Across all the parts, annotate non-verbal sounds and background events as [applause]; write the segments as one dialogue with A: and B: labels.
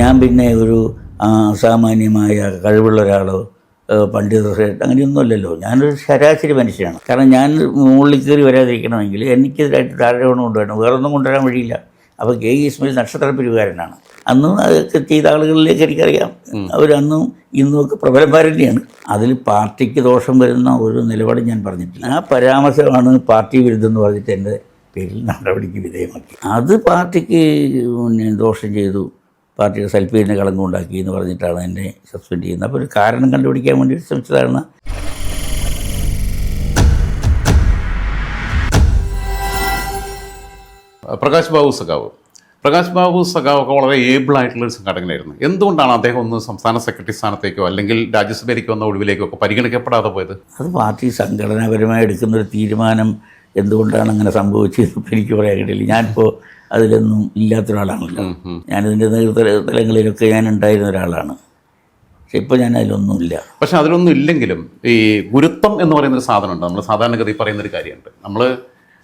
A: ഞാൻ പിന്നെ ഒരു സാമാന്യമായ കഴിവുള്ള ഒരാളോ ഏഹ് പണ്ഡിത ശ്രേഷ്ഠ അങ്ങനെയൊന്നുമല്ലല്ലോ ഞാനൊരു ശരാശരി മനുഷ്യനാണ്. കാരണം ഞാൻ മുകളിൽ കയറി വരാതിരിക്കണമെങ്കിൽ എനിക്കെതിരായിട്ട് ധാരാളം കൊണ്ടുവരണം. വേറൊന്നും കൊണ്ടുവരാൻ വഴിയില്ല. അപ്പോൾ കെ ഇസ്മയിൽ നക്ഷത്ര പിരിവുകാരനാണ്. അന്നും അതൊക്കെ ചെയ്ത ആളുകളിലേക്ക് എനിക്കറിയാം. അവരന്നും ഇന്നും ഒക്കെ പ്രബലന്മാർ തന്നെയാണ് അതിൽ പാർട്ടിക്ക് ദോഷം വരുന്ന ഒരു നിലപാട് ഞാൻ പറഞ്ഞിട്ടില്ല. ആ പരാമർശമാണ് പാർട്ടി വിരുദ്ധം എന്ന് പറഞ്ഞിട്ട് എന്റെ പേരിൽ നടപടിക്ക് വിധേയമാക്കി. അത് പാർട്ടിക്ക് പിന്നെ ദോഷം ചെയ്തു. പാർട്ടിയുടെ സൽപ്പീരിനെ കളങ്കം ഉണ്ടാക്കി എന്ന് പറഞ്ഞിട്ടാണ് എന്നെ സസ്പെൻഡ് ചെയ്യുന്നത്. അപ്പോൾ ഒരു കാരണം കണ്ടുപിടിക്കാൻ വേണ്ടി ശ്രമിച്ചതാണ്
B: പ്രകാശ് ബാബു സഖാവ്. പ്രകാശ് ബാബു സഖാവ് ഒക്കെ വളരെ ഏബിൾ ആയിട്ടുള്ള ഒരു സംഘടനയായിരുന്നു. എന്തുകൊണ്ടാണ് അദ്ദേഹം ഒന്ന് സംസ്ഥാന സെക്രട്ടറി സ്ഥാനത്തേക്കോ അല്ലെങ്കിൽ രാജ്യസഭയിലേക്ക് വന്ന ഒഴിവിലേക്കോ ഒക്കെ പരിഗണിക്കപ്പെടാതെ പോയത്?
A: അത് പാർട്ടി സംഘടനാപരമായി എടുക്കുന്ന ഒരു തീരുമാനം എന്തുകൊണ്ടാണ് അങ്ങനെ സംഭവിച്ചത് എനിക്ക് പറയാൻ കഴിയില്ല. ഞാനിപ്പോൾ അതിലൊന്നും ഇല്ലാത്ത ഒരാളാണല്ലോ. ഞാനിതിന്റെ തലങ്ങളിലൊക്കെ ഞാൻ ഉണ്ടായിരുന്ന ഒരാളാണ്. പക്ഷെ ഇപ്പോൾ ഞാൻ അതിലൊന്നുമില്ല.
B: പക്ഷെ അതിലൊന്നും ഇല്ലെങ്കിലും ഈ ഗുരുത്വം എന്ന് പറയുന്ന ഒരു സാധനമുണ്ട്. നമ്മൾ സാധാരണഗതി പറയുന്ന ഒരു കാര്യമുണ്ട്. നമ്മൾ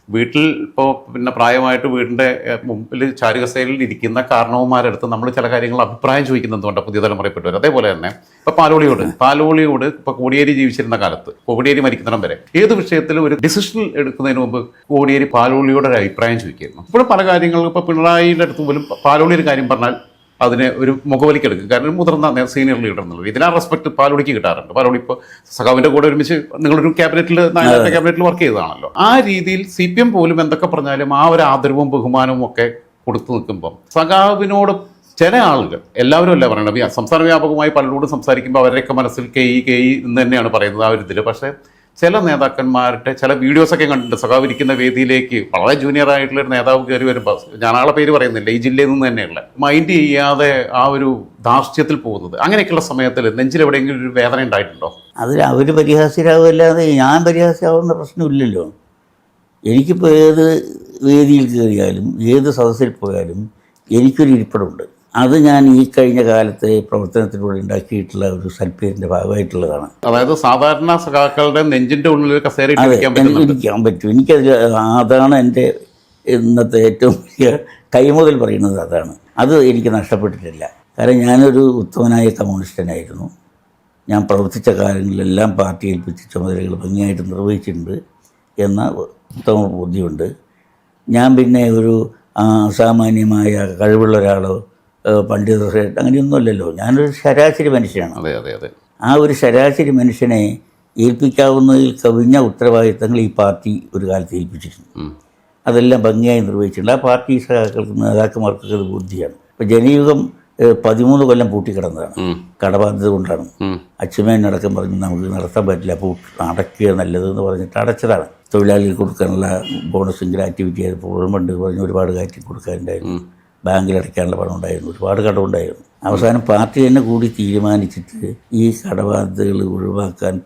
B: വീട്ടിൽ ഇപ്പോൾ പിന്നെ പ്രായമായിട്ട് വീടിന്റെ മുമ്പിൽ ചാരുകസേലിൽ ഇരിക്കുന്ന കാരണവന്മാരടുത്ത് നമ്മൾ ചില കാര്യങ്ങൾ അഭിപ്രായം ചോദിക്കുന്നത് എന്തുകൊണ്ടാണ് പുതിയ തലമുറയിൽപ്പെട്ടവർ അതേപോലെ തന്നെ ഇപ്പോൾ പാലോളിയോട് പാലോളിയോട് ഇപ്പോൾ കോടിയേരി ജീവിച്ചിരുന്ന കാലത്ത് കോടിയേരി മരിക്കുന്നിടം വരെ ഏത് വിഷയത്തിലും ഒരു ഡിസിഷൻ എടുക്കുന്നതിന് മുമ്പ് കോടിയേരി പാലോളിയോട് ഒരു അഭിപ്രായം ചോദിക്കുന്നു ഇപ്പോഴും പല കാര്യങ്ങളും ഇപ്പോൾ പിണറായിയുടെ അടുത്ത് പോലും പാലോളി ഒരു കാര്യം പറഞ്ഞാൽ അതിനെ ഒരു മുഖവലിക്കെടുക്കും കാരണം മുതിർന്ന സീനിയർ ലീഡർ എന്നുള്ളത്. ഇതിനാ റെസ്പെക്ട് പാലോടിക്ക് കിട്ടാറുണ്ട്. പാലോടി ഇപ്പോൾ സഖാവിന്റെ കൂടെ ഒരുമിച്ച് നിങ്ങളൊരു ക്യാബിനറ്റിൽ നാലാമത്തെ ക്യാബിനറ്റിൽ വർക്ക് ചെയ്തതാണല്ലോ. ആ രീതിയിൽ സി പി എം പോലും എന്തൊക്കെ പറഞ്ഞാലും ആ ഒരു ആദരവും ബഹുമാനവും ഒക്കെ കൊടുത്തു നിൽക്കുമ്പം സഖാവിനോട് ചില ആളുകൾ എല്ലാവരും അല്ല പറയണത്? സംസ്ഥാന വ്യാപകമായി പലരോടും സംസാരിക്കുമ്പോൾ അവരുടെയൊക്കെ മനസ്സിൽ കെയ് കെയ് എന്ന് തന്നെയാണ് പറയുന്നത് ആ ഒരു ഇതിൽ പക്ഷേ ചില നേതാക്കന്മാരുടെ ചില വീഡിയോസൊക്കെ കണ്ടിട്ടുണ്ട്. സഖാവിരിക്കുന്ന വേദിയിലേക്ക് വളരെ ജൂനിയർ ആയിട്ടുള്ള ഒരു നേതാവ് കയറി വരുമ്പോൾ ഞാൻ ആളെ പേര് പറയുന്നില്ല ഈ ജില്ലയിൽ നിന്ന് തന്നെയുള്ള മൈൻഡ് ചെയ്യാതെ ആ ഒരു ധാർഷ്ട്യത്തിൽ പോകുന്നത്. അങ്ങനെയൊക്കെയുള്ള സമയത്തിൽ നെഞ്ചിൽ എവിടെയെങ്കിലും ഒരു വേദന ഉണ്ടായിട്ടുണ്ടോ?
A: അതിൽ അവർ പരിഹാസ്യരാകുമല്ലാതെ ഞാൻ പരിഹാസ്യമാവുന്ന പ്രശ്നമില്ലല്ലോ. എനിക്കിപ്പോൾ ഏത് വേദിയിൽ കയറിയാലും ഏത് സദസ്സിൽ പോയാലും എനിക്കൊരു ഇരിപ്പിടമുണ്ട്. അത് ഞാൻ ഈ കഴിഞ്ഞ കാലത്തെ പ്രവർത്തനത്തിലൂടെ ഉണ്ടാക്കിയിട്ടുള്ള ഒരു സൽപ്പേരിന്റെ ഭാഗമായിട്ടുള്ളതാണ്.
B: അതായത് സാധാരണ സഖാക്കളുടെ നെഞ്ചിന്റെ ഉള്ളിൽ കസേര ഇരിക്കാൻ
A: എനിക്ക്
B: പറ്റുന്നുണ്ട്.
A: ഇരിക്കാൻ പറ്റും. എനിക്കത് അതാണ് എന്റെ ഇന്നത്തെ ഏറ്റവും വലിയ കൈമുതൽ പറയുന്നത് അതാണ്. അത് എനിക്ക് നഷ്ടപ്പെട്ടിട്ടില്ല. കാരണം ഞാനൊരു ഉത്തമനായ കമ്മ്യൂണിസ്റ്റനായിരുന്നു. ഞാൻ പ്രവർത്തിച്ച കാലങ്ങളിലെല്ലാം പാർട്ടി ഏൽപ്പിച്ച ചുമതലകൾ ഭംഗിയായിട്ട് നിർവഹിച്ചിട്ടുണ്ട് എന്ന ഉത്തമ ബുദ്ധിയുണ്ട് ഞാൻ പിന്നെ ഒരു സാമാന്യമായ അസാമാന്യമായ കഴിവുള്ള ഒരാളോ ഏഹ് പണ്ഡിത ശ്രേഷ്ഠ അങ്ങനെയൊന്നുമല്ലല്ലോ. ഞാനൊരു ശരാശരി മനുഷ്യനാണ്.
B: അതെ അതെ അതെ.
A: ആ ഒരു ശരാശരി മനുഷ്യനെ ഏൽപ്പിക്കാവുന്നതിൽ കവിഞ്ഞ ഉത്തരവാദിത്തങ്ങൾ ഈ പാർട്ടി ഒരു കാലത്ത് ഏൽപ്പിച്ചിട്ടുണ്ട് അതെല്ലാം ഭംഗിയായി നിർവഹിച്ചിട്ടുണ്ട്. ആ പാർട്ടി സഹാക്കൾക്ക് നേതാക്കന്മാർക്കൊക്കെ അത് ബുദ്ധിയാണ്. ഇപ്പം ജനയുഗം പതിമൂന്ന് കൊല്ലം പൂട്ടിക്കിടന്നതാണ്. കടബാധ്യത കൊണ്ടാണ്.
B: അച്ഛമേൻ
A: അടക്കം പറഞ്ഞ് നമുക്ക് നടത്താൻ പറ്റില്ല. പൂ അടയ്ക്കുക നല്ലതെന്ന് പറഞ്ഞിട്ട് അടച്ചതാണ്. തൊഴിലാളികൾക്ക് കൊടുക്കാനുള്ള ബോണസും ഗ്രാറ്റുവിറ്റി ആയപ്പോഴും പണ്ട് പറഞ്ഞ് ഒരുപാട് കാറ്റി കൊടുക്കാനുണ്ടായിരുന്നു ബാങ്കിൽ അടയ്ക്കാനുള്ള പണം ഉണ്ടായിരുന്നു ഒരുപാട് കടമുണ്ടായിരുന്നു. അവസാനം പാർട്ടി തന്നെ കൂടി തീരുമാനിച്ചിട്ട് ഈ കടബാധ്യതകൾ ഒഴിവാക്കാൻ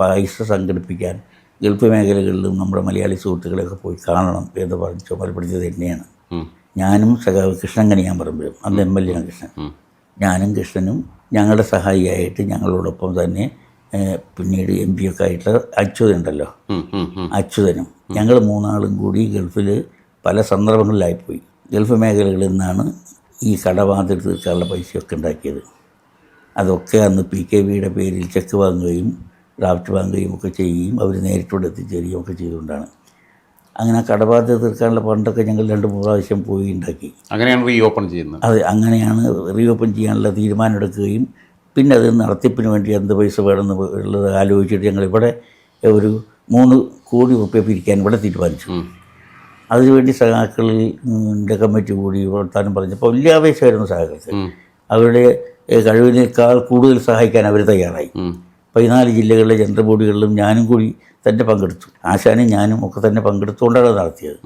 A: പൈസ സംഘടിപ്പിക്കാൻ ഗൾഫ് മേഖലകളിലും നമ്മുടെ മലയാളി സുഹൃത്തുക്കളെയൊക്കെ പോയി കാണണം എന്ന് പറഞ്ഞ് ചുമതലപ്പെടുത്തിയത് തന്നെയാണ്. ഞാനും സഖാവ് കൃഷ്ണൻ കണിയാൻ പറമ്പിലും അന്ന് എം എൽ എ ആണ് കൃഷ്ണൻ. ഞാനും കൃഷ്ണനും ഞങ്ങളുടെ സഹായിയായിട്ട് ഞങ്ങളോടൊപ്പം തന്നെ പിന്നീട് എം പി ഒക്കെ ആയിട്ടുള്ള അച്യുതനുണ്ടല്ലോ. അച്യുതനും. ഞങ്ങൾ മൂന്നാളും കൂടി ഗൾഫിൽ പല സന്ദർഭങ്ങളിലായിപ്പോയി ഗൾഫ് മേഖലകളിൽ നിന്നാണ് ഈ കടബാധ്യത തീർക്കാനുള്ള പൈസയൊക്കെ ഉണ്ടാക്കിയത്. അതൊക്കെ അന്ന് പി കെ വിയുടെ പേരിൽ ചെക്ക് വാങ്ങുകയും ഡ്രാഫ്റ്റ് വാങ്ങുകയും ഒക്കെ ചെയ്യുകയും അവർ നേരിട്ടോടെ എത്തിച്ചേരുകയും ഒക്കെ ചെയ്തുകൊണ്ടാണ്. അങ്ങനെ കടബാധ്യത തീർക്കാനുള്ള പണ്ടൊക്കെ ഞങ്ങൾ രണ്ട് മൂന്ന് പ്രാവശ്യം പോയി ഉണ്ടാക്കി.
B: അങ്ങനെയാണ് റീ ഓപ്പൺ ചെയ്യുന്നത്.
A: അതെ അങ്ങനെയാണ് റീഓപ്പൺ ചെയ്യാനുള്ള തീരുമാനമെടുക്കുകയും പിന്നെ അത് നടത്തിപ്പിന് വേണ്ടി എന്ത് പൈസ വേണമെന്ന് ഉള്ളത് ആലോചിച്ചിട്ട് ഞങ്ങൾ ഇവിടെ ഒരു മൂന്ന് കോടി റുപ്യ പിരിക്കാൻ ഇവിടെ തീരുമാനിച്ചു. അതിനുവേണ്ടി സഹാക്കളിന്റെ കമ്മിറ്റി കൂടി വളർത്താനും പറഞ്ഞപ്പോൾ വലിയ ആവേശമായിരുന്നു സഹാക്കൾക്ക് അവരുടെ കഴിവിനേക്കാൾ കൂടുതൽ സഹായിക്കാൻ അവർ തയ്യാറായി. പതിനാല് ജില്ലകളിലെ ജനറൽ ബോഡികളിലും ഞാനും കൂടി തന്നെ പങ്കെടുത്തു. ആശാനും ഞാനും ഒക്കെ തന്നെ പങ്കെടുത്തുകൊണ്ടാണ് നടത്തിയത്.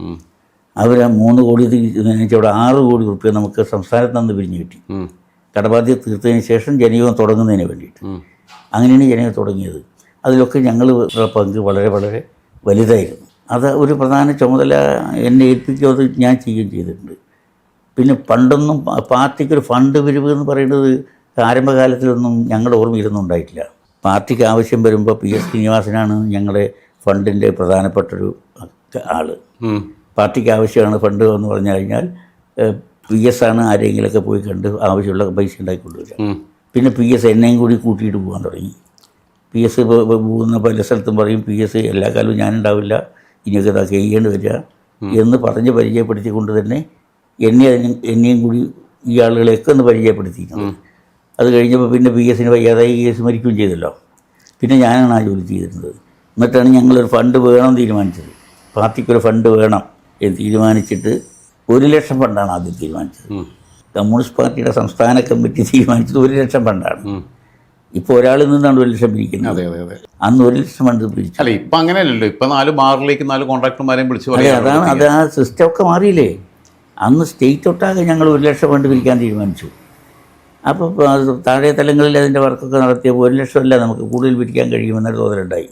A: അവർ ആ മൂന്ന് കോടി അവിടെ ആറ് കോടി റുപ്യ നമുക്ക് സംസ്ഥാനത്ത് നിന്ന് പിരിഞ്ഞു കിട്ടി. കടബാധ്യത തീർത്തതിന് ശേഷം ജനയോഗം തുടങ്ങുന്നതിന് വേണ്ടിയിട്ട്. അങ്ങനെയാണ് ജനയോഗം തുടങ്ങിയത്. അതിലൊക്കെ ഞങ്ങൾ പങ്ക് വളരെ വളരെ വലുതായിരുന്നു. അത് ഒരു പ്രധാന ചുമതല എന്നെ ഏൽപ്പിക്കുക അത് ഞാൻ ചെയ്യുകയും ചെയ്തിട്ടുണ്ട്. പിന്നെ പണ്ടൊന്നും പാർട്ടിക്കൊരു ഫണ്ട് പിരിവ് എന്ന് പറയുന്നത് ആരംഭകാലത്തിലൊന്നും ഞങ്ങളുടെ ഓർമ്മയിലൊന്നും ഉണ്ടായിട്ടില്ല. പാർട്ടിക്ക് ആവശ്യം വരുമ്പോൾ പി എസ് ശ്രീനിവാസനാണ് ഞങ്ങളുടെ ഫണ്ടിന്റെ പ്രധാനപ്പെട്ടൊരു ആൾ. പാർട്ടിക്ക് ആവശ്യമാണ് ഫണ്ട് എന്ന് പറഞ്ഞു കഴിഞ്ഞാൽ പി എസ് ആണ് ആരെങ്കിലുമൊക്കെ പോയി കണ്ട് ആവശ്യമുള്ള പൈസ ഉണ്ടാക്കി കൊണ്ടുവരിക. പിന്നെ പി എസ് എന്നെയും കൂടി കൂട്ടിയിട്ട് പോകാൻ തുടങ്ങി. പി എസ് പോകുന്ന പല സ്ഥലത്തും പറയും പി എസ് എല്ലാ കാലവും ഞാനുണ്ടാവില്ല. ഇനിയൊക്കെ ചെയ്യേണ്ടി വരിക എന്ന് പറഞ്ഞ് പരിചയപ്പെടുത്തിക്കൊണ്ട് തന്നെ എന്നെ അതിന് എന്നെയും കൂടി ഈ ആളുകളെയൊക്കെ ഒന്ന് പരിചയപ്പെടുത്തിയിരുന്നു അത് കഴിഞ്ഞപ്പോൾ പിന്നെ പി എസിന് വയ്യാതായി കേസ് മരിക്കുകയും ചെയ്തല്ലോ. പിന്നെ ഞാനാണ് ആ ജോലി ചെയ്തിരുന്നത്. എന്നിട്ടാണ് ഞങ്ങളൊരു ഫണ്ട് വേണം തീരുമാനിച്ചത്. പാർട്ടിക്കൊരു ഫണ്ട് വേണം എന്ന് തീരുമാനിച്ചിട്ട് ഒരു ലക്ഷം ഫണ്ടാണ് ആദ്യം തീരുമാനിച്ചത്. കമ്മ്യൂണിസ്റ്റ് പാർട്ടിയുടെ സംസ്ഥാന കമ്മിറ്റി തീരുമാനിച്ചത് ഒരു ലക്ഷം ഫണ്ടാണ്. ഇപ്പോൾ ഒരാളിൽ നിന്നാണ് ഒരു ലക്ഷം പിരിക്കുന്നത്.
B: അതെ അതെ അതെ.
A: അന്ന് ഒരു ലക്ഷം പണ്ട് പിരിച്ചു.
B: അല്ല ഇപ്പൊ അങ്ങനെയല്ലല്ലോ. ഇപ്പൊ നാല് ബാറിലേക്ക് നാല് കോൺട്രാക്ടർമാരെയും വിളിച്ചു
A: അതെ അതാണ് അത് ആ സിസ്റ്റം ഒക്കെ മാറിയില്ലേ? അന്ന് സ്റ്റേറ്റ് ഒട്ടാകെ ഞങ്ങൾ ഒരു ലക്ഷം പണ്ട് പിരിക്കാൻ തീരുമാനിച്ചു. അപ്പോൾ താഴെ തലങ്ങളിൽ അതിന്റെ വർക്കൊക്കെ നടത്തിയപ്പോൾ ഒരു ലക്ഷമല്ല നമുക്ക് കൂടുതൽ പിരിക്കാൻ കഴിയുമെന്നൊരു തോന്നലുണ്ടായി.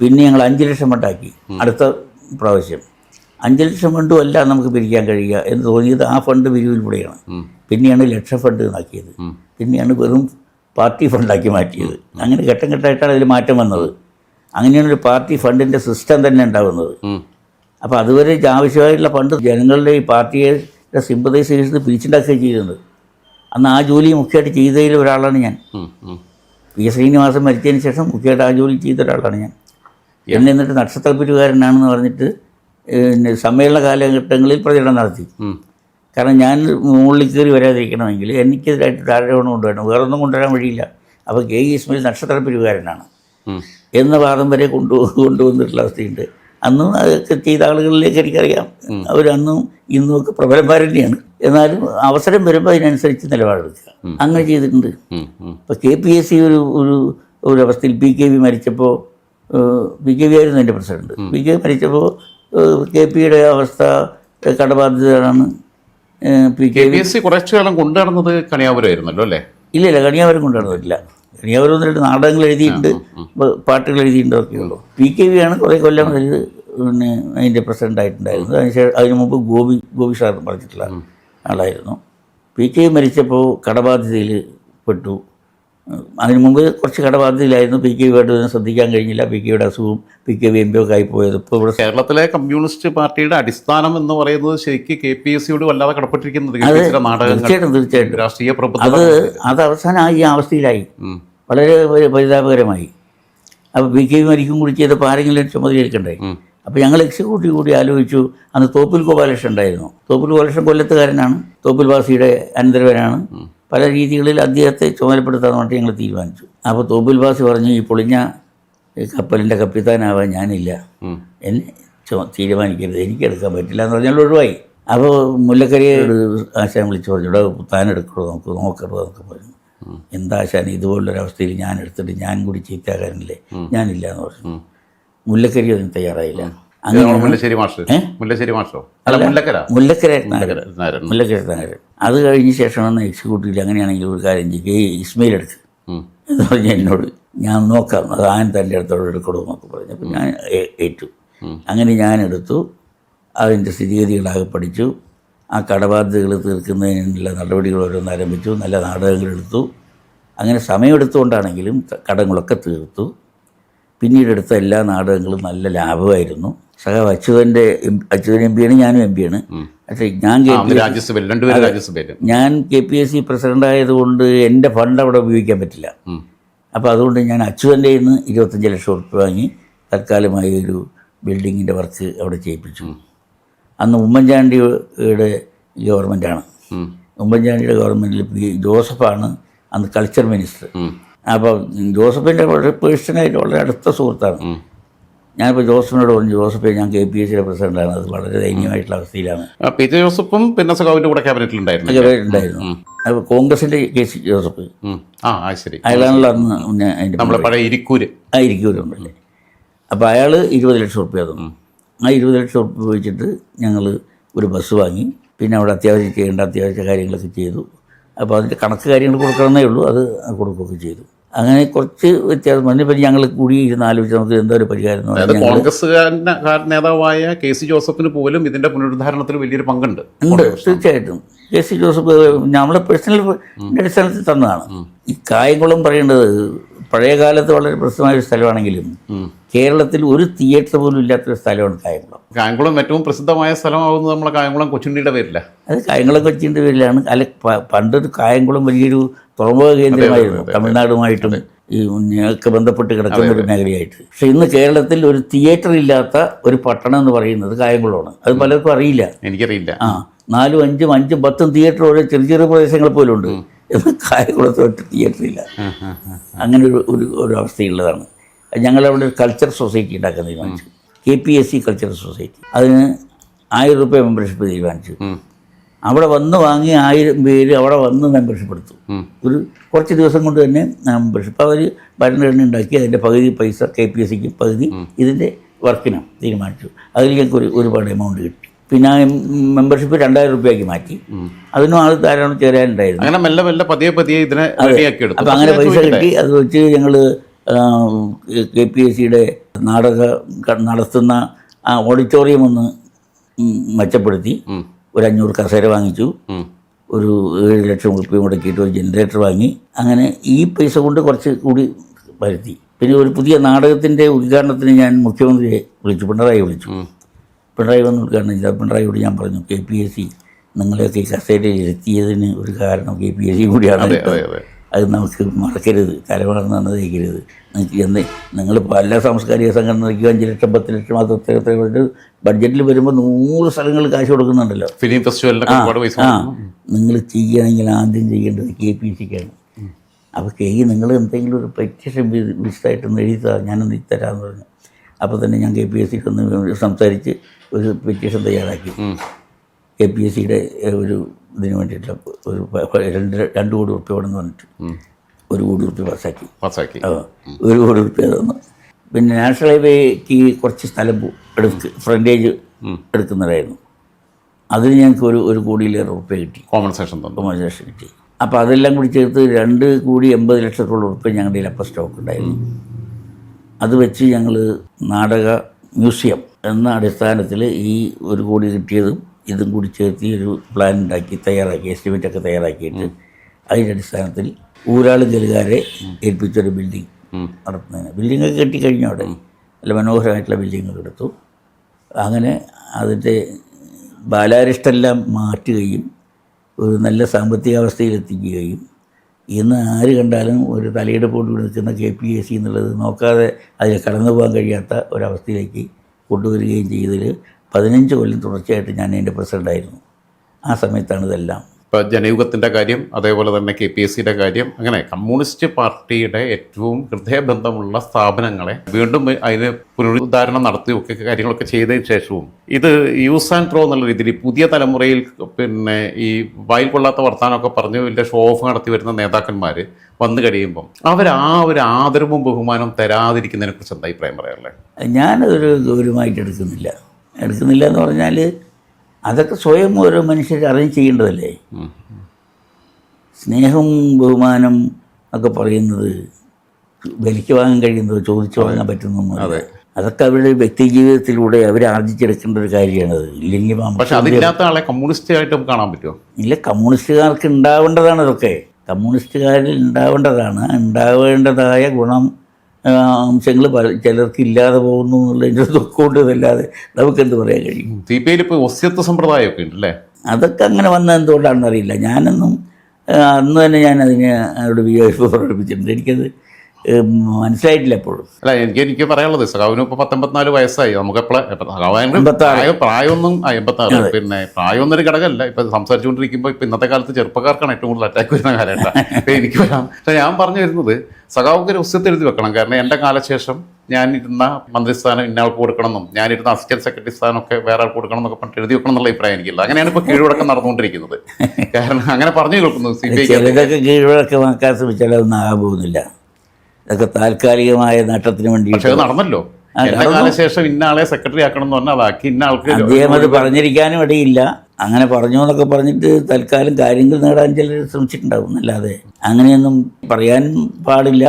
A: പിന്നെ ഞങ്ങൾ അഞ്ച് ലക്ഷം പണ്ടാക്കി. അടുത്ത പ്രാവശ്യം. അഞ്ച് ലക്ഷം ഫണ്ടും അല്ല നമുക്ക് പിരിക്കാൻ കഴിയുക എന്ന് തോന്നിയത് ആ ഫണ്ട് പിരിവിലൂടെയാണ്. പിന്നെയാണ് ലക്ഷ ഫണ്ട് എന്നാക്കിയത്
B: ഉം.
A: പിന്നെയാണ് വെറും പാർട്ടി ഫണ്ടാക്കി മാറ്റിയത്. അങ്ങനെ ഘട്ടം ഘട്ടമായിട്ടാണ് അതിൽ മാറ്റം വന്നത്. അങ്ങനെയാണ് ഒരു പാർട്ടി ഫണ്ടിന്റെ സിസ്റ്റം തന്നെ ഉണ്ടാകുന്നത്. അപ്പോൾ അതുവരെ ആവശ്യമായിട്ടുള്ള ഫണ്ട് ജനങ്ങളുടെ ഈ പാർട്ടിയുടെ സിമ്പതൈസേഴ്സിന് പിരിച്ചുണ്ടാക്കുകയും ചെയ്തിട്ടുണ്ട് അന്ന് ആ ജോലി മുഖ്യമായിട്ട് ചെയ്തതിൽ ഒരാളാണ് ഞാൻ. പി എസ് ശ്രീനിവാസൻ മരിച്ചതിന് ശേഷം മുഖ്യമായിട്ട് ആ ജോലി ചെയ്ത ഒരാളാണ് ഞാൻ. എന്നെ എന്നിട്ട് നക്ഷത്രപ്പിരുകാരനാണെന്ന് പറഞ്ഞിട്ട് പിന്നെ സമ്മേളന കാലഘട്ടങ്ങളിൽ പ്രചരണം നടത്തി. കാരണം ഞാൻ മുകളിൽ കയറി വരാതിരിക്കണമെങ്കിൽ എനിക്കെതിരായിട്ട് താഴെവണ്ണം കൊണ്ടുവരണം. വേറെ ഒന്നും കൊണ്ടുവരാൻ വഴിയില്ല. അപ്പോൾ കെ ഇ ഇസ്മയിൽ നക്ഷത്ര
B: പിരിവുകാരനാണ്.
A: എന്ന വാദം വരെ കൊണ്ടു കൊണ്ടുവന്നിട്ടുള്ള അവസ്ഥയുണ്ട്. അന്നും അതൊക്കെ ചെയ്ത ആളുകളിലേക്ക് എനിക്കറിയാം. അവർ അന്നും ഇന്നും ഒക്കെ പ്രബലന്മാർ തന്നെയാണ്. എന്നാലും അവസരം വരുമ്പോൾ അതിനനുസരിച്ച് നിലപാടെടുക്കുക അങ്ങനെ ചെയ്തിട്ടുണ്ട്. ഇപ്പോൾ കെ പി എസ് സി ഒരു ഒരു ഒരു അവസ്ഥയിൽ പി കെ വി മരിച്ചപ്പോൾ പി കെ വി ആയിരുന്നു എന്റെ പ്രസിഡന്റ്. പി കെ വി മരിച്ചപ്പോൾ കെ പിയുടെ അവസ്ഥ കടബാധിതരാണ് P K
B: P S C കുറച്ചു കാലം കൊണ്ടുനടന്നത് കണിയാപുരമായിരുന്നല്ലോ അല്ലേ?
A: ഇല്ല ഇല്ല കണിയാവരം നടന്നില്ല കണിയാപുരം ഒന്ന് രണ്ട് നാടകങ്ങൾ എഴുതിയിട്ടുണ്ട് പാട്ടുകൾ എഴുതിയിട്ടുണ്ട് ഒക്കെ ഉള്ളൂ. പി കെ വി ആണ് കുറേ കൊല്ലം കഴിഞ്ഞ് പിന്നെ അതിന്റെ പ്രസിഡന്റ് ആയിട്ടുണ്ടായിരുന്നത്. അതിനുശേഷം അതിന് മുമ്പ് ഗോപി ഗോപി സാർ പറഞ്ഞിട്ടുള്ള ആളായിരുന്നു. പി കെ വി മരിച്ചപ്പോൾ കടബാധ്യതയിൽ പെട്ടു. അതിന് മുമ്പ് കുറച്ച് കടബാധ്യതയിലായിരുന്നു പി കെ വിയായിട്ട് ഇതിനെ ശ്രദ്ധിക്കാൻ കഴിഞ്ഞില്ല. പി കെ വിയുടെ അസുഖവും P K V M P ഒക്കെ ആയിപ്പോയത്. ഇപ്പോൾ ഇവിടെ
B: കേരളത്തിലെ കമ്മ്യൂണിസ്റ്റ് പാർട്ടിയുടെ അടിസ്ഥാനം എന്ന് പറയുന്നത് ശരിക്ക് കെ പി എസ് സിയോട് വല്ലാതെ കടപ്പെട്ടിരിക്കുന്നത്
A: തീർച്ചയായിട്ടും തീർച്ചയായിട്ടും.
B: രാഷ്ട്രീയ
A: അത് അത് അവസാനം ആ ഈ അവസ്ഥയിലായി. വളരെ പരിതാപകരമായി. അപ്പോൾ പി കെ വി മരിക്കും കൂടി ചെയ്തപ്പോൾ ആരെങ്കിലും ചുമതലയേൽക്കണ്ടേ. അപ്പോൾ ഞങ്ങൾ എക്സിക്യൂട്ടീവ് കൂടി ആലോചിച്ചു. അന്ന് തോപ്പിൽ ഗോപാലകൃഷ്ണൻ ഉണ്ടായിരുന്നു. തോപ്പിൽ ഗോപാലകൃഷ്ണൻ കൊല്ലത്തുകാരനാണ്. തോപ്പിൽ വാസിയുടെ അനന്തരവനാണ്. പല രീതികളിൽ അദ്ദേഹത്തെ ചുമതലപ്പെടുത്താൻ വേണ്ടി ഞങ്ങൾ തീരുമാനിച്ചു. അപ്പോൾ തോബുൽ ബാസി പറഞ്ഞു ഈ പൊളിഞ്ഞ ഈ കപ്പലിന്റെ കപ്പിത്താനാവാൻ ഞാനില്ല. എന്നെ തീരുമാനിക്കരുത്. എനിക്കെടുക്കാൻ പറ്റില്ല എന്ന് പറഞ്ഞാൽ ഒഴിവായി. അപ്പോൾ മുല്ലക്കരിയോട് ആശാൻ വിളിച്ചു പറഞ്ഞു ഇവിടെ താൻ എടുക്കണോ? നമുക്ക് നോക്കണോ എന്നൊക്കെ പറഞ്ഞു. എന്താ ആശാൻ ഇതുപോലൊരവസ്ഥയിൽ ഞാൻ എടുത്തിട്ട് ഞാൻ കൂടി ചീത്തയാകാനില്ലേ? ഞാനില്ല എന്ന് പറഞ്ഞു. മുല്ലക്കരി അതിന് തയ്യാറായില്ല. അങ്ങനെ
B: മുല്ലശ്ശേരി മാഷ്? മുല്ലശ്ശേരി മാഷോ? അല്ല മുല്ലക്കര.
A: മുല്ലക്കര
B: നായരൻ.
A: മുല്ലക്കര നായർ അത് കഴിഞ്ഞ ശേഷമാണ് എക്സിക്യൂട്ടീവിൽ അങ്ങനെയാണെങ്കിൽ ഒരു കാര്യം ചെയ്യും. ഈ ഇസ്മയിൽ എടുക്ക്.
B: ഉം.
A: എന്ന് പറഞ്ഞ് എന്നോട് ഞാൻ നോക്കാം. അത് ആൻ തന്റെ അടുത്തോട് എടുക്കണോ എന്നൊക്കെ അപ്പം ഞാൻ ഏറ്റു. അങ്ങനെ ഞാൻ എടുത്തു. അതിന്റെ സ്ഥിതിഗതികളാകെ പഠിച്ചു. ആ കടബാധ്യതകൾ തീർക്കുന്നതിനുള്ള നടപടികൾ ഓരോന്ന് ആരംഭിച്ചു. നല്ല നാടകങ്ങൾ എടുത്തു. അങ്ങനെ സമയമെടുത്തുകൊണ്ടാണെങ്കിലും കടങ്ങളൊക്കെ തീർത്തു. പിന്നീട് എടുത്ത എല്ലാ നാടകങ്ങളും നല്ല ലാഭമായിരുന്നു. സഹ അച്യുതന്റെ എം- അച്യുതൻ എം പിയാണ് ഞാനും എം പിയാണ്. പക്ഷേ ഞാൻ
B: രാജ്യസഭയിൽ രണ്ടുപേരും രാജ്യസഭയിൽ
A: ഞാൻ K P S C president ആയതുകൊണ്ട് എന്റെ ഫണ്ട് അവിടെ ഉപയോഗിക്കാൻ പറ്റില്ല.
B: അപ്പം
A: അപ്പോൾ അതുകൊണ്ട് ഞാൻ അച്യുതന്റെ നിന്ന് ഇരുപത്തഞ്ച് ലക്ഷം ഉറപ്പ് വാങ്ങി തൽക്കാലമായി ഒരു ബിൽഡിങ്ങിന്റെ വർക്ക് അവിടെ ചെയ്യിപ്പിച്ചു. അന്ന് ഉമ്മൻചാണ്ടിയുടെ ഗവൺമെന്റാണ്
B: ആണ്
A: ഉമ്മൻചാണ്ടിയുടെ ഗവൺമെന്റിൽ പി ജോസഫാണ് അന്ന് കൾച്ചർ മിനിസ്റ്റർ.
B: അപ്പം
A: അപ്പോൾ ജോസഫിന്റെ വളരെ പേഴ്സണായിട്ട് വളരെ അടുത്ത സുഹൃത്താണ്. ഞാനിപ്പോൾ ജോസഫിനോട് പറഞ്ഞു ജോസഫ് ഞാൻ കെ പി എസ് സിയുടെ പ്രസിഡന്റാണ്. അത് വളരെ ദയനീയമായിട്ടുള്ള അവസ്ഥയിലാണ്.
B: ആ, പി ജെ ജോസഫും പിന്നെ സഖാവിന്റെ കൂടെ ക്യാബിനറ്റിലുണ്ടായിരുന്നു
A: ഉണ്ടായിരുന്നു അപ്പോൾ കോൺഗ്രസിന്റെ കെ സി ജോസഫ്.
B: ആ ആ ശരി.
A: അയാളാണല്ലോ അന്ന് അതിന്റെ
B: നമ്മളെ പഴയ ഇരിക്കൂര്.
A: ആയിരിക്കുമല്ലേ അപ്പോൾ അയാൾ ഇരുപത് ലക്ഷം റുപ്യ തന്നു. ആ ഇരുപത് ലക്ഷം റുപ്യ വെച്ചിട്ട് ഞങ്ങൾ ഒരു ബസ് വാങ്ങി. പിന്നെ അവിടെ അത്യാവശ്യം ചെയ്യേണ്ട അത്യാവശ്യ കാര്യങ്ങളൊക്കെ ചെയ്തു. അപ്പോൾ അതിന്റെ കണക്ക് കാര്യങ്ങൾ കൊടുക്കണമെന്നേ ഉള്ളൂ. അത് കൊടുക്കുകയൊക്കെ ചെയ്തു. അങ്ങനെ കുറച്ച് വ്യത്യാസം പറഞ്ഞു പിന്നെ ഞങ്ങൾ കൂടി ഇരുന്ന് ആലോചിച്ച് നമുക്ക് എന്താ ഒരു പരിഹാരം
B: കോൺഗ്രസ്സുകാരന്റെ നേതാവായ കെ സി ജോസഫിന് പോലും ഇതിന്റെ പുനരുദ്ധാരണത്തിൽ വലിയൊരു പങ്കുണ്ട്
A: ഉണ്ട് തീർച്ചയായിട്ടും. കെ സി ജോസഫ് നമ്മളെ പേഴ്സണൽ അടിസ്ഥാനത്തിൽ തന്നതാണ്. ഈ കായംകുളം പറയേണ്ടത് പഴയ കാലത്ത് വളരെ പ്രസിദ്ധമായ ഒരു സ്ഥലമാണെങ്കിലും കേരളത്തിൽ ഒരു തിയേറ്റർ പോലും ഇല്ലാത്തൊരു സ്ഥലമാണ് കായംകുളം.
B: കായംകുളം ഏറ്റവും പ്രസിദ്ധമായ സ്ഥലമാകുന്നത് നമ്മളെ കായംകുളം കൊച്ചുണ്ടിയുടെ പേരില്ല
A: അത് കായംകുളം കൊച്ചിന്റെ പേരിലാണ്. അല്ല പണ്ടൊരു കായംകുളം വലിയൊരു തുറമുഖ കേന്ദ്രമായിരുന്നു. തമിഴ്നാടുമായിട്ടും ഈ ഒക്കെ ബന്ധപ്പെട്ട് കിടക്കുന്ന ഒരു മേഖലയായിട്ട്. പക്ഷെ ഇന്ന് കേരളത്തിൽ ഒരു തിയേറ്റർ ഇല്ലാത്ത ഒരു പട്ടണം എന്ന് പറയുന്നത് കായംകുളമാണ്. അത് പലർക്കും അറിയില്ല.
B: എനിക്കറിയില്ല.
A: ആ നാലും അഞ്ചും അഞ്ചും പത്തും തിയേറ്റർ ഓരോ ചെറിയ ചെറിയ പ്രദേശങ്ങൾ പോലും ഉണ്ട് എന്നാൽ കായംകുളത്ത്
B: ഉം, ഉം.
A: അങ്ങനെ ഒരു ഒരു ഒരു അവസ്ഥയുള്ളതാണ്. ഞങ്ങളവിടെ ഒരു കൾച്ചർ സൊസൈറ്റി ഉണ്ടാക്കാൻ തീരുമാനിച്ചു. K P S C cultural society അതിന് ആയിരം റുപ്യ മെമ്പർഷിപ്പ് തീരുമാനിച്ചു. അവിടെ വന്ന് വാങ്ങി ആയിരം പേര് അവിടെ വന്ന് മെമ്പർഷിപ്പ് എടുത്തു. ഒരു കുറച്ച് ദിവസം കൊണ്ട് തന്നെ മെമ്പർഷിപ്പ് അവർ ഭരണഘടന ഉണ്ടാക്കി അതിന്റെ പകുതി പൈസ കെ പി എസ് സിക്ക് പകുതി ഇതിന്റെ വർക്കിനും തീരുമാനിച്ചു. അതിൽ ഞങ്ങൾക്ക് ഒരു ഒരുപാട് എമൗണ്ട് കിട്ടി. പിന്നെ ആ മെമ്പർഷിപ്പ് രണ്ടായിരം രൂപയാക്കി മാറ്റി. അതിനും ആൾ ധാരാളം ചേരാനുണ്ടായിരുന്നു.
B: അങ്ങനെ മെല്ലെ മെല്ലെ പതിയെ പതിയെ ഇതിനെ
A: അപ്പം അങ്ങനെ പൈസ കിട്ടി. അത് വെച്ച് ഞങ്ങൾ കെ പി എസ് സിയുടെ നാടക നടത്തുന്ന ആ ഓഡിറ്റോറിയം ഒന്ന് മെച്ചപ്പെടുത്തി. ഒരു അഞ്ഞൂറ് കസേര വാങ്ങിച്ചു. ഒരു ഏഴ് ലക്ഷം റുപ്യ മുടക്കിയിട്ട് ഒരു ജനറേറ്റർ വാങ്ങി. അങ്ങനെ ഈ പൈസ കൊണ്ട് കുറച്ച് കൂടി വരുത്തി. പിന്നെ ഒരു പുതിയ നാടകത്തിന്റെ ഉദ്ഘാടനത്തിന് ഞാൻ മുഖ്യമന്ത്രിയെ വിളിച്ചു പിണറായി വിളിച്ചു. പിണറായി വന്ന് ഉദ്ഘാടനം പിണറായി പിണറായിയോട് ഞാൻ പറഞ്ഞു കെ പി എസ് സി നിങ്ങളെയൊക്കെ ഈ എത്തിയതിന് ഒരു കാരണം കെ പി എസ് സി കൂടിയാണ്
B: അതെ
A: നമുക്ക് മറക്കരുത് തലവളർന്നാണ് തേക്കരുത് നിങ്ങൾക്ക് എന്ന് നിങ്ങൾ പല സാംസ്കാരിക സംഘടനയ്ക്ക് അഞ്ച് ലക്ഷം പത്ത് ലക്ഷം അത് എത്ര ബഡ്ജറ്റിൽ വരുമ്പോൾ നൂറ് സ്ഥലങ്ങൾ കാശ് കൊടുക്കുന്നുണ്ടല്ലോ.
B: ഫിലിം ഫെസ്റ്റിവലിനൊക്കെ
A: ആ നിങ്ങൾ ചെയ്യുകയാണെങ്കിൽ ആദ്യം ചെയ്യേണ്ടത് കെ പി സിക്കാണ്. അപ്പോൾ കെ നിങ്ങൾ എന്തെങ്കിലും ഒരു പെറ്റീഷൻ വിശദമായിട്ടൊന്ന് എഴുതി ഞാനൊന്ന് തരാമെന്ന് പറഞ്ഞു. അപ്പോൾ തന്നെ ഞാൻ കെ പി എസ് സിക്ക് ഒന്ന് സംസാരിച്ച് ഒരു പെറ്റീഷൻ തയ്യാറാക്കി. കെ പി എസ് സിയുടെ ഒരു ഇതിന് വേണ്ടിയിട്ടുള്ള ഒരു രണ്ട് രണ്ട് കോടി റുപ്യ വേണമെന്ന് പറഞ്ഞിട്ട്. ഒരു കോടി ഉറുപ്പ്യ പാസ്സാക്കി.
B: പാസ്സാക്കി.
A: ഒരു കോടി ഉറുപ്പ്യ തന്നു. പിന്നെ നാഷണൽ ഹൈവേക്ക് കുറച്ച് സ്ഥലം എടുക്ക് ഫ്രണ്ടേജ് എടുക്കുന്നതായിരുന്നു. അതിന് ഞങ്ങൾക്ക് ഒരു ഒരു കോടിയിലേറെ ഉറുപ്പ്യ കിട്ടി.
B: കോമ്പൻസേഷൻ തന്നു.
A: കോമ്പൻസേഷൻ കിട്ടി. അപ്പോൾ അതെല്ലാം കൂടി ചേർത്ത് രണ്ട് കോടി എൺപത് ലക്ഷത്തോളം ഉറുപ്പ്യ ഞങ്ങളുടെ കയ്യിൽ അപ്പം സ്റ്റോക്ക് ഉണ്ടായിരുന്നു. അത് വെച്ച് ഞങ്ങൾ നാടക മ്യൂസിയം എന്ന അടിസ്ഥാനത്തിൽ ഈ ഒരു കോടി കിട്ടിയതും ഇതും കൂടി ചേർത്തി ഒരു പ്ലാൻ ഉണ്ടാക്കി തയ്യാറാക്കി എസ്റ്റിമേറ്റ് ഒക്കെ തയ്യാറാക്കിയിട്ട് അതിന്റെ അടിസ്ഥാനത്തിൽ ഊരാൾ ജലുകാരെ ഏൽപ്പിച്ചൊരു ബിൽഡിംഗ്. നടത്തുന്നതിന്. ബിൽഡിംഗ് ഒക്കെ കെട്ടിക്കഴിഞ്ഞു അവിടെ. നല്ല മനോഹരമായിട്ടുള്ള ബിൽഡിങ്ങുകൾ എടുത്തു. അങ്ങനെ അതിന്റെ ബാലാരിഷ്ടെല്ലാം മാറ്റുകയും ഒരു നല്ല സാമ്പത്തിക സാമ്പത്തികാവസ്ഥയിലെത്തിക്കുകയും ഇന്ന് ആര് കണ്ടാലും ഒരു തലയെടുപ്പോട്ട് നിൽക്കുന്ന കെ പി എസ് സി എന്നുള്ളത് നോക്കാതെ അതിൽ കടന്നു പോകാൻ കഴിയാത്ത ഒരവസ്ഥയിലേക്ക് കൊണ്ടുവരികയും ചെയ്തതിൽ പതിനഞ്ച് കൊല്ലം തുടർച്ചയായിട്ട് ഞാൻ അതിന്റെ പ്രസിഡന്റായിരുന്നു. ആ സമയത്താണ് ഇതെല്ലാം
B: ഇപ്പൊ ജനയുഗത്തിന്റെ കാര്യം അതേപോലെ തന്നെ കെ പി എസ് സിയുടെ കാര്യം അങ്ങനെ കമ്മ്യൂണിസ്റ്റ് പാർട്ടിയുടെ ഏറ്റവും ഹൃദയബന്ധമുള്ള സ്ഥാപനങ്ങളെ വീണ്ടും അതിന് പുനരുദ്ധാരണം നടത്തിയൊക്കെ കാര്യങ്ങളൊക്കെ ചെയ്തതിന് ശേഷവും ഇത് യൂസ് ആൻഡ് ത്രോ എന്നുള്ള രീതിയിൽ പുതിയ തലമുറയിൽ പിന്നെ ഈ വായിൽ കൊള്ളാത്ത വർത്താനമൊക്കെ പറഞ്ഞ് വലിയ ഷോ ഓഫ് നടത്തി വരുന്ന നേതാക്കന്മാർ വന്നു കഴിയുമ്പം അവർ ആ ഒരു ആദരവും ബഹുമാനവും തരാതിരിക്കുന്നതിനെ കുറിച്ച് എന്താ അഭിപ്രായം പറയാറുള്ളത്
A: ഞാനതൊരു ഗൗരവമായിട്ട് എടുക്കുന്നില്ല. എടുക്കുന്നില്ല എന്ന് പറഞ്ഞാൽ അതൊക്കെ സ്വയം ഓരോ മനുഷ്യർ അറിഞ്ഞ് ചെയ്യേണ്ടതല്ലേ. സ്നേഹം ബഹുമാനം ഒക്കെ പറയുന്നത് വലിക്ക് വാങ്ങാൻ കഴിയുന്നത് ചോദിച്ചു വാങ്ങാൻ പറ്റുന്ന അതൊക്കെ അവരുടെ വ്യക്തി ജീവിതത്തിലൂടെ അവർ ആർജിച്ചെടുക്കേണ്ട ഒരു കാര്യമാണത് ഇല്ലെങ്കിൽ
B: പക്ഷെ അതില്ലാത്ത ആളെ കമ്മ്യൂണിസ്റ്റ് ആയിട്ട് നമുക്ക് കാണാൻ പറ്റുമോ?
A: ഇല്ല കമ്മ്യൂണിസ്റ്റുകാർക്ക് ഉണ്ടാവേണ്ടതാണ് അതൊക്കെ കമ്മ്യൂണിസ്റ്റുകാരിൽ ഉണ്ടാവേണ്ടതാണ്. ഉണ്ടാവേണ്ടതായ ഗുണം അംശങ്ങൾ ചിലർക്ക് ഇല്ലാതെ പോകുന്നു എന്നുള്ളതിന്റെ ദുഃഖമുണ്ട് നമുക്ക് നമുക്കെന്ത് പറയാൻ കഴിയും?
B: തീപ്പയിൽ ഇപ്പോൾ ഒസ്യത്വ സമ്പ്രദായമൊക്കെ ഉണ്ട് അല്ലേ
A: അതൊക്കെ അങ്ങനെ വന്ന എന്തുകൊണ്ടാണെന്നറിയില്ല. ഞാനൊന്നും അന്ന് തന്നെ ഞാൻ അതിനെ അവരുടെ വിയോജിപ്പ് പ്രകടിപ്പിച്ചിട്ടുണ്ട്. എനിക്കത് മനസ്സിലായിട്ടില്ല എപ്പോഴും.
B: അല്ല എനിക്ക് എനിക്ക് പറയാനുള്ളത് സഖാവിന് ഇപ്പോൾ പത്തൊമ്പത്തിനാല് വയസ്സായി. നമുക്ക് പ്രായമൊന്നും എൺപത്താറ് പിന്നെ പ്രായമൊന്നും ഒരു ഘടകമല്ല. ഇപ്പൊ സംസാരിച്ചുകൊണ്ടിരിക്കുമ്പോൾ ഇപ്പൊ ഇന്നത്തെ കാലത്ത് ചെറുപ്പക്കാർക്കാണ് ഏറ്റവും കൂടുതൽ അറ്റാക്ക് വരുന്ന കാലഘട്ടം [laughs] ഇപ്പൊ എനിക്ക് വരാം പക്ഷെ ഞാൻ പറഞ്ഞു വരുന്നത് സഖാവുക്ക് ഒരു ഉസ്യത്ത് എഴുതി വെക്കണം. കാരണം എന്റെ കാലശേഷം ഞാൻ ഇരുന്ന മന്ത്രിസ്ഥാനം ഇന്നയാൾക്ക് കൊടുക്കണമെന്നും ഞാൻ ഇരുന്ന അസിസ്റ്റന്റ് സെക്രട്ടറി സ്ഥാനമൊക്കെ വേറെ ആൾക്ക് കൊടുക്കണം എന്നൊക്കെ പറഞ്ഞിട്ട് എഴുതി വെക്കണം എന്നുള്ള അഭിപ്രായം എനിക്കില്ല. അങ്ങനെയാണ് ഇപ്പോൾ കീഴ്വഴക്കം നടന്നുകൊണ്ടിരിക്കുന്നത്. [laughs] കാരണം അങ്ങനെ പറഞ്ഞു കേൾക്കുന്നു. സി ബി ഐ
A: ചിലതൊക്കെ കീഴ്വഴക്കം ആക്കാൻ ശ്രമിച്ചാൽ അതൊന്നും ആകാൻ പോകുന്നില്ല. ഇതൊക്കെ താൽക്കാലികമായ നേട്ടത്തിന്
B: വേണ്ടി നടന്നല്ലോ. ശേഷം ഇന്നാളെ ഇന്ന ആളെ സെക്രട്ടറി ആക്കണം എന്ന് പറഞ്ഞാൽ ബാക്കി ഇന്ന ആൾക്ക്
A: അദ്ദേഹം അത് പറഞ്ഞിരിക്കാനും ഇടയില്ല. അങ്ങനെ പറഞ്ഞു എന്നൊക്കെ പറഞ്ഞിട്ട് തൽക്കാലം കാര്യങ്ങൾ നേടാൻ ചിലർ ശ്രമിച്ചിട്ടുണ്ടാവും. അല്ലാതെ അങ്ങനെയൊന്നും പറയാൻ പാടില്ല.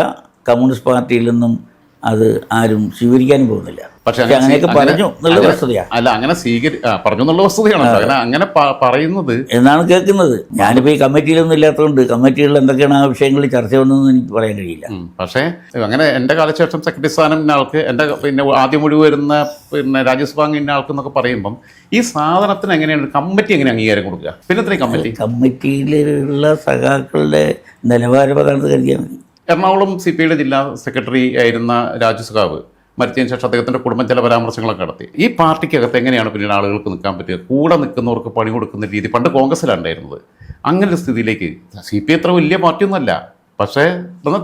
A: കമ്മ്യൂണിസ്റ്റ് പാർട്ടിയിൽ നിന്നും അത് ആരും സ്വീകരിക്കാനും പോകുന്നില്ല.
B: പക്ഷെ
A: അങ്ങനെയൊക്കെ
B: അങ്ങനെ-
A: പറഞ്ഞു എന്നുള്ള വസ്തുതയാണ്
B: അല്ല അങ്ങനെ സ്വീകരി പറഞ്ഞു എന്നുള്ള വസ്തുതയാണ്. അങ്ങനെ അങ്ങനെ പറയുന്നത്
A: എന്നാണ് കേൾക്കുന്നത്. ഞാനിപ്പോൾ ഈ കമ്മിറ്റിയിലൊന്നും ഇല്ലാത്തതുകൊണ്ട് കമ്മിറ്റികളിൽ എന്തൊക്കെയാണ് ആ വിഷയങ്ങളിൽ ചർച്ച വന്നതെന്ന് എനിക്ക് പറയാൻ കഴിയില്ല.
B: പക്ഷേ അങ്ങനെ എന്റെ കാലശേഷം സെക്രട്ടറി സ്ഥാനം ഇന്ന ആൾക്ക് എന്റെ പിന്നെ ആദ്യം മുഴുവൻ വരുന്ന പിന്നെ രാജ്യസഭാ ഇന്നാൾക്ക് ഇന്ന ആൾക്ക് എന്നൊക്കെ പറയുമ്പം ഈ സാധനത്തിന് എങ്ങനെയാണ് കമ്മിറ്റി എങ്ങനെ അംഗീകാരം കൊടുക്കുക? പിന്നെ കമ്മിറ്റി.
A: കമ്മിറ്റിയിലുള്ള സഖാക്കളുടെ നിലവാരം അതാണെന്ന് കരുതിയാൽ മതി
B: എറണാകുളം സി പി ഐയുടെ ജില്ലാ സെക്രട്ടറി ആയിരുന്ന രാജു സഖാവ് മരിച്ചതിന് ശേഷം അദ്ദേഹത്തിന്റെ കുടുംബം ചില പരാമർശങ്ങളൊക്കെ നടത്തി. ഈ പാർട്ടിക്കകത്ത് എങ്ങനെയാണ് പിന്നീട് ആളുകൾക്ക് നിൽക്കാൻ പറ്റുക കൂടെ നിൽക്കുന്നവർക്ക് പണി കൊടുക്കുന്ന രീതി പണ്ട് കോൺഗ്രസ്സിലാണ് ഉണ്ടായിരുന്നത്. അങ്ങനെ ഒരു സ്ഥിതിയിലേക്ക് സി പി അത്ര വലിയ പാർട്ടിയൊന്നുമല്ല. പക്ഷേ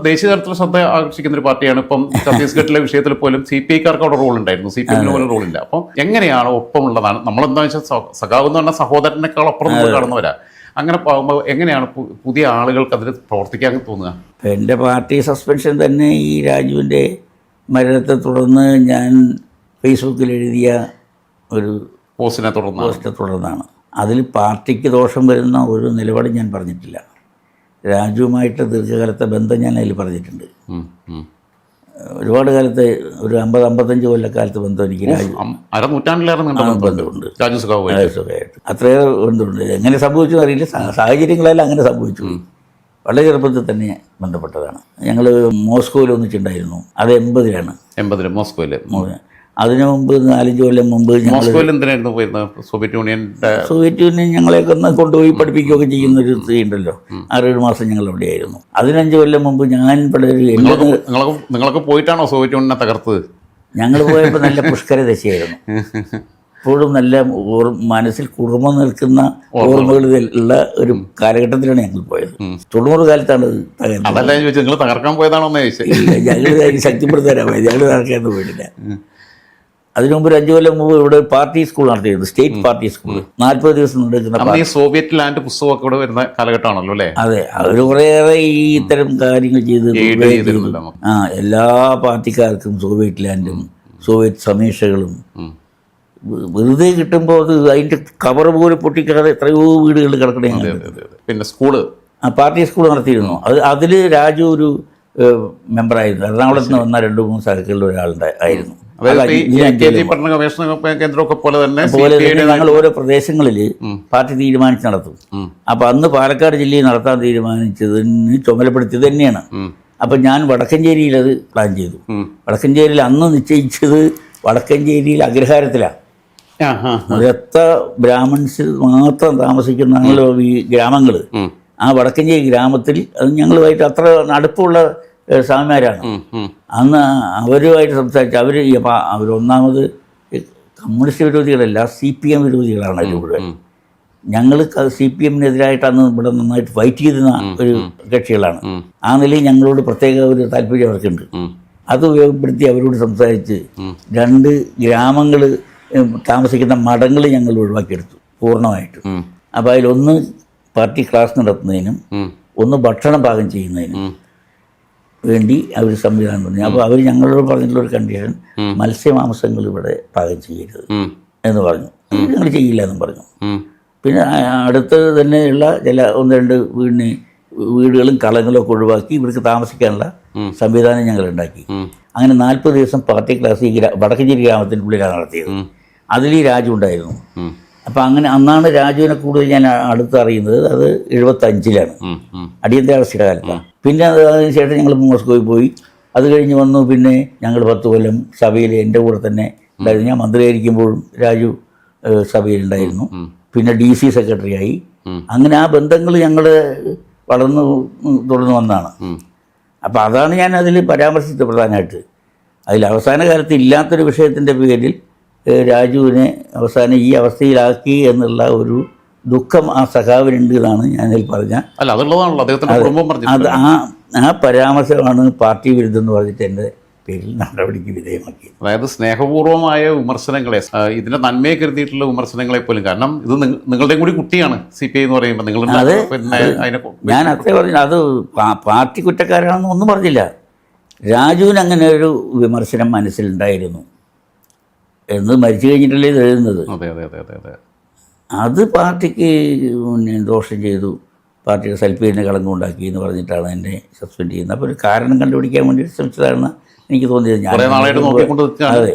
B: ദേശീയ തലത്തിൽ ശ്രദ്ധ ആകർഷിക്കുന്ന ഒരു പാർട്ടിയാണ്. ഇപ്പം ഛത്തീസ്ഗഡിലെ വിഷയത്തിൽ പോലും സി പി ഐക്കാർക്ക് അവിടെ റോൾ ഉണ്ടായിരുന്നു. സി പി എമ്മിന് പോലും റോളില്ല അപ്പം എങ്ങനെയാണ് ഒപ്പമുള്ളതാണ്? നമ്മളെന്താ വെച്ചാൽ സഖാവ് എന്ന് പറഞ്ഞാൽ സഹോദരനേക്കാൾ അപ്പുറം നമ്മൾ കാണുന്നവരാ. അങ്ങനെ പോകുമ്പോൾ എങ്ങനെയാണ് പുതിയ ആളുകൾക്ക് അതിൽ പ്രവർത്തിക്കാൻ തോന്നുക?
A: എന്റെ പാർട്ടി സസ്പെൻഷൻ തന്നെ ഈ രാജുവിന്റെ മരണത്തെ തുടർന്ന് ഞാൻ ഫേസ്ബുക്കിൽ എഴുതിയ ഒരു
B: പോസ്റ്റിനെ തുടർന്ന്
A: പോസ്റ്റിനെ തുടർന്നാണ്. അതിൽ പാർട്ടിക്ക് ദോഷം വരുന്ന ഒരു നിലപാട് ഞാൻ പറഞ്ഞിട്ടില്ല. രാജുവുമായിട്ട് ദീർഘകാലത്തെ ബന്ധം ഞാൻ അതിൽ പറഞ്ഞിട്ടുണ്ട്. ഒരുപാട് കാലത്തെ ഒരു അമ്പത് അമ്പത്തഞ്ച് കൊല്ലക്കാലത്ത് ബന്ധം എനിക്ക്
B: അരനൂറ്റാണ്ടിലേറെ ബന്ധമുണ്ട്.
A: അത്രയേറെ ബന്ധമുണ്ട്. എങ്ങനെ സംഭവിച്ചു അറിയില്ല. സാഹചര്യങ്ങളെല്ലാം അങ്ങനെ സംഭവിച്ചു. വളരെ ചെറുപ്പത്തിൽ തന്നെ ബന്ധപ്പെട്ടതാണ്. ഞങ്ങൾ മോസ്കോയിൽ ഒന്നിച്ചുണ്ടായിരുന്നു അത് എൺപതിലാണ്.
B: എൺപതിൽ മോസ്കോയിൽ.
A: അതിനു മുമ്പ് നാലഞ്ച് കൊല്ലം മുമ്പ് ഞങ്ങൾ
B: മോസ്കോയിൽ എന്തിനായിരുന്നു പോയിരുന്നത്? സോവിയറ്റ് യൂണിയന്റെ
A: സോവിയറ്റ് യൂണിയൻ ഞങ്ങളെ ഒന്ന് കൊണ്ടുപോയി പഠിപ്പിക്കുകയൊക്കെ ചെയ്യുന്ന ഒരു സ്ത്രീ ഉണ്ടല്ലോ ആറേഴ് മാസം ഞങ്ങൾ അവിടെയായിരുന്നു അതിനഞ്ച് കൊല്ലം മുമ്പ് ഞാൻ
B: നിങ്ങളൊക്കെ പോയിട്ടാണോ സോവിയറ്റ് യൂണിയനെ തകർത്തത്?
A: ഞങ്ങൾ പോയപ്പോൾ നല്ല പുഷ്കര ദശയായിരുന്നു. [laughs] ഇപ്പോഴും നല്ല മനസ്സിൽ കുറുമ നിൽക്കുന്ന ഓർമ്മകളിൽ ഉള്ള ഒരു കാലഘട്ടത്തിലാണ് ഞങ്ങൾ പോയത്. തൊണ്ണൂറ് കാലത്താണ് തകർന്നത്.
B: നിങ്ങൾ തകർക്കാൻ പോയതാണോ
A: ഞങ്ങൾ ശക്തിപ്പെടുത്താനാ പോയത്. ഞങ്ങൾ തകർക്കാൻ പോയിട്ടില്ല. അതിനു മുമ്പ് ഒരു അഞ്ചു കൊല്ലം മുമ്പ് ഇവിടെ പാർട്ടി സ്കൂൾ നടത്തിയിരുന്നു സ്റ്റേറ്റ് പാർട്ടി സ്കൂൾ. നാൽപ്പത് ദിവസം നടക്കുന്ന
B: സോവിയറ്റ് ലാൻഡ് പുസ്തകമൊക്കെ ഇവിടെ വരുന്ന കാലഘട്ടമാണല്ലോ അല്ലേ?
A: അതെ അവർ കുറേയേറെ ഈ ഇത്തരം കാര്യങ്ങൾ ചെയ്ത് ആ എല്ലാ പാർട്ടിക്കാർക്കും സോവിയറ്റ് ലാൻഡും സോവിയറ്റ് സമീക്ഷകളും. വെറുതെ കിട്ടുമ്പോൾ അത് അതിന്റെ കവർ പോലും പൊട്ടിക്കാതെ എത്രയോ വീടുകൾ കിടക്കണേ.
B: പിന്നെ സ്കൂൾ.
A: ആ പാർട്ടി സ്കൂൾ നടത്തിയിരുന്നു. അത് അതിൽ രാജു ഒരു മെമ്പറായിരുന്നു എറണാകുളത്ത് നിന്ന് വന്ന രണ്ട് മൂന്ന് സർക്കിളിൽ ഒരാളുണ്ടായി
B: ഗവേഷണ കേന്ദ്രമൊക്കെ പോലെ തന്നെ പോലെ
A: തന്നെ ഞങ്ങൾ ഓരോ പ്രദേശങ്ങളിൽ പാർട്ടി തീരുമാനിച്ച് നടത്തും. അപ്പൊ അന്ന് പാലക്കാട് ജില്ലയിൽ നടത്താൻ തീരുമാനിച്ചതിന് ചുമലപ്പെടുത്തിയത് തന്നെയാണ്. അപ്പൊ ഞാൻ വടക്കഞ്ചേരിയിൽ അത് പ്ലാൻ ചെയ്തു. വടക്കഞ്ചേരിയിൽ അന്ന് നിശ്ചയിച്ചത് വടക്കഞ്ചേരിയിൽ അഗ്രഹാരത്തിലാണ്.
B: ആ,
A: ബ്രാഹ്മിൺസ് മാത്രം താമസിക്കുന്ന ഞങ്ങൾ ഈ ഗ്രാമങ്ങൾ ആ വടക്കഞ്ചേരി ഗ്രാമത്തിൽ അത് ഞങ്ങളുമായിട്ട് അത്ര അടുപ്പമുള്ള സ്വാമിമാരാണ്. അന്ന് അവരുമായിട്ട് സംസാരിച്ച് അവർ അവരൊന്നാമത് കമ്മ്യൂണിസ്റ്റ് വിരോധികളല്ല സി പി എം വിരോധികളാണ് അതിൽ മുഴുവൻ ഞങ്ങൾ സി പി എമ്മിനെതിരായിട്ടാണ് ഇവിടെ നന്നായിട്ട് ഫൈറ്റ് ചെയ്തിരുന്ന ഒരു കക്ഷികളാണ്. ആ നിലയിൽ ഞങ്ങളോട് പ്രത്യേക ഒരു താല്പര്യം അവർക്കുണ്ട്. അത് ഉപയോഗപ്പെടുത്തി അവരോട് സംസാരിച്ച് രണ്ട് ഗ്രാമങ്ങൾ താമസിക്കുന്ന മഠങ്ങൾ ഞങ്ങൾ ഒഴിവാക്കിയെടുത്തു
B: പൂർണമായിട്ട്.
A: അപ്പോൾ അതിലൊന്ന് പാർട്ടി ക്ലാസ് നടത്തുന്നതിനും ഒന്ന് ഭക്ഷണം പാകം ചെയ്യുന്നതിനും. വേണ്ടി അവർ സംവിധാനം പറഞ്ഞു അപ്പോൾ അവർ ഞങ്ങളോട് പറഞ്ഞിട്ടുള്ള ഒരു കണ്ടീഷൻ മത്സ്യമാംസങ്ങൾ ഇവിടെ പാകം ചെയ്യരുത്. എന്ന് പറഞ്ഞു. ഞങ്ങൾ ചെയ്യില്ല എന്നും പറഞ്ഞു. പിന്നെ അടുത്ത് തന്നെയുള്ള ചില ഒന്ന് രണ്ട് വീടിന് വീടുകളും കളങ്ങളും ഒക്കെ ഒഴിവാക്കി ഇവർക്ക് താമസിക്കാനുള്ള സംവിധാനം ഞങ്ങൾ ഉണ്ടാക്കി. അങ്ങനെ നാൽപ്പത് ദിവസം പാർട്ടി ക്ലാസ് ഈ ഗ്രാ- വടക്കഞ്ചേരി ഗ്രാമത്തിനുള്ളിലാണ് നടത്തിയത്. അതിൽ ഈ രാജു ഉണ്ടായിരുന്നു.
B: ഉം.
A: അപ്പം അങ്ങനെ അന്നാണ് രാജുവിനെ കൂടുതൽ ഞാൻ അടുത്ത് അറിയുന്നത്. അത് എഴുപത്തഞ്ചിലാണ്. അടിയന്തരാവസ്ഥയുടെ കാലത്താണ്. പിന്നെ അത് അതിനുശേഷം ഞങ്ങൾ മോസ്കോയിൽ പോയി. അത് കഴിഞ്ഞ് വന്നു. പിന്നെ ഞങ്ങൾ പത്ത് കൊല്ലം സഭയിൽ എന്റെ കൂടെ തന്നെ ഉണ്ടായിരുന്നു. ഞാൻ മന്ത്രിയായിരിക്കുമ്പോഴും രാജു സഭയിലുണ്ടായിരുന്നു. പിന്നെ ഡി സി സെക്രട്ടറി ആയി അങ്ങനെ ആ ബന്ധങ്ങൾ ഞങ്ങൾ വളർന്നു തുടർന്ന് വന്നതാണ്.
B: ഉം.
A: അപ്പോൾ അതാണ് ഞാൻ അതിൽ പരാമർശിച്ചത് പ്രധാനമായിട്ട്. അതിൽ അവസാന കാലത്ത് ഇല്ലാത്തൊരു വിഷയത്തിന്റെ പേരിൽ രാജുവിനെ അവസാനം ഈ അവസ്ഥയിലാക്കി എന്നുള്ള ഒരു ദുഃഖം ആ സഖാവിനുണ്ട് എന്നാണ് ഞാനതിൽ പറഞ്ഞ.
B: അല്ല അതുള്ളതാണല്ലോ. അദ്ദേഹത്തിന്റെ കുടുംബം പറഞ്ഞു
A: അത് ആ ആ പരാമർശമാണ് പാർട്ടി വിരുദ്ധം എന്ന് പറഞ്ഞിട്ട് എന്റെ പേരിൽ നടപടിക്ക് വിധേയമാക്കി
B: അതായത് സ്നേഹപൂർവമായ വിമർശനങ്ങളെ ഇതിന്റെ നന്മയെ കരുതിയിട്ടുള്ള വിമർശനങ്ങളെ പോലും. കാരണം ഇത് നിങ്ങളുടെ നിങ്ങളുടെയും കൂടി കുട്ടിയാണ് സി പി ഐ എന്ന് പറയുമ്പോൾ. നിങ്ങൾ
A: ഞാൻ അത്രേ പറഞ്ഞു അത് പാർട്ടി കുറ്റക്കാരാണെന്ന് ഒന്നും പറഞ്ഞില്ല. രാജുവിന് അങ്ങനെ ഒരു വിമർശനം മനസ്സിലുണ്ടായിരുന്നു. എന്ന് മരിച്ചു കഴിഞ്ഞിട്ടല്ലേ ഇത് എഴുതുന്നത്.
B: അതെ അതെ അതെ അതെ അതെ.
A: അത് പാർട്ടിക്ക് പിന്നെ ദോഷം ചെയ്തു. പാർട്ടിയുടെ സൽപ്പീരിനെ കളങ്കം ഉണ്ടാക്കി എന്ന് പറഞ്ഞിട്ടാണ് എന്നെ സസ്പെൻഡ് ചെയ്യുന്നത്. അപ്പോൾ ഒരു കാരണം കണ്ടുപിടിക്കാൻ വേണ്ടി ശ്രമിച്ചതാണെന്ന് എനിക്ക് തോന്നിയത്. ഞാൻ
B: അതെ.